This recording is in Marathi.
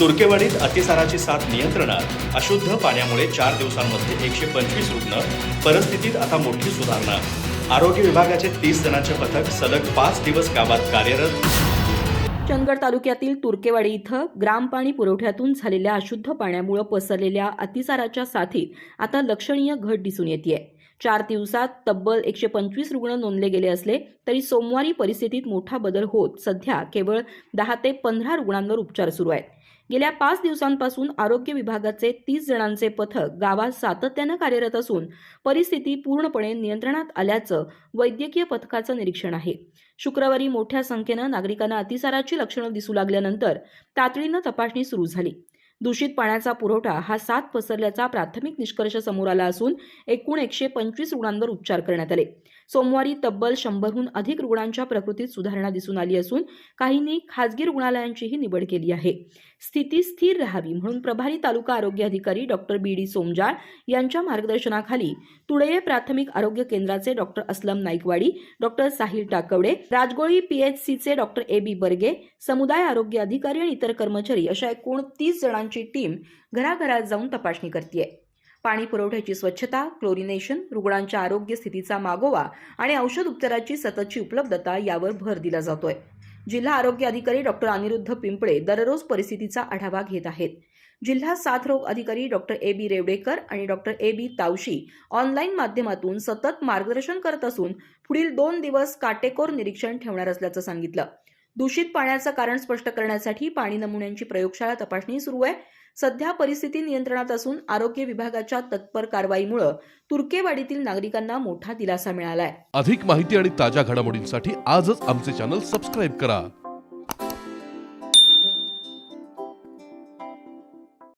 तुर्केवाडीत अतिसाराची साथ नियंत्रणात अशुद्ध पाण्यामुळे चार दिवसांमध्ये एकशे पंचवीस रुग्ण परिस्थितीत आता मोठी सुधारणा. आरोग्य विभागाचे तीस जणांचे पथक सलग पाच दिवस गावात कार्यरत. चंदगड तालुक्यातील तुर्केवाडी इथं ग्रामपाणी पुरवठ्यातून झालेल्या अशुद्ध पाण्यामुळे पसरलेल्या अतिसाराच्या साथीत आता लक्षणीय घट दिसून येते चार दिवसात तब्बल एकशे पंचवीस रुग्ण नोंदले गेले असले तरी सोमवारी परिस्थितीत मोठा बदल होत सध्या केवळ दहा ते पंधरा रुग्णांवर उपचार सुरू आहेत. गेल्या पाच दिवसांपासून आरोग्य विभागाचे तीस जणांचे पथक गावात सातत्यानं कार्यरत असून परिस्थिती पूर्णपणे नियंत्रणात आल्याचं वैद्यकीय पथकाचं निरीक्षण आहे. शुक्रवारी मोठ्या संख्येनं नागरिकांना अतिसाराची लक्षणं दिसू लागल्यानंतर तातडीनं तपासणी सुरू झाली. दूषित पाण्याचा पुरवठा हा सात पसरल्याचा प्राथमिक निष्कर्ष समोर आला असून एकूण एकशे पंचवीस रुग्णांवर उपचार करण्यात आले. सोमवारी तब्बल शंभरहून अधिक रुग्णांच्या प्रकृतीत सुधारणा दिसून आली असून काहींनी खासगी रुग्णालयांचीही निवड केली आहे. स्थिती स्थिर राहावी म्हणून प्रभारी तालुका आरोग्य अधिकारी डॉक्टर बी. डी. सोमजाळ यांच्या मार्गदर्शनाखाली तुळेये प्राथमिक आरोग्य केंद्राचे डॉक्टर असलम नाईकवाडी डॉक्टर साहिल टाकवडे राजगोळी पीएचसीचे डॉक्टर ए. बी. बर्गे समुदाय आरोग्य अधिकारी आणि इतर कर्मचारी अशा एकूण तीस जणांची टीम घराघरात जाऊन तपासणी करते पाणी पुरवठ्याची स्वच्छता क्लोरिनेशन रुग्णांच्या आरोग्य स्थितीचा मागोवा आणि औषध उपचाराची सततची उपलब्धता यावर भर दिला जातोय. जिल्हा आरोग्य अधिकारी डॉक्टर अनिरुद्ध पिंपळे दररोज परिस्थितीचा आढावा घेत आहेत. जिल्हा साथरोग अधिकारी डॉक्टर ए बी रेवडेकर आणि doctor A B Tavashi online माध्यमातून सतत मार्गदर्शन करत असून पुढील दोन दिवस काटेकोर निरीक्षण ठेवणार असल्याचं सांगितलं. दूषित पाण्याचं कारण स्पष्ट करण्यासाठी पाणी नमुन्यांची प्रयोगशाळा तपासणी सुरू आहे. सध्या परिस्थिती नियंत्रणात असून आरोग्य विभागाच्या तत्पर कारवाईमुळे तुर्केवाडीतील नागरिकांना मोठा दिलासा मिळालाय. अधिक माहिती आणि ताज्या घडामोडींसाठी आजच आमचे चॅनल सबस्क्राईब करा.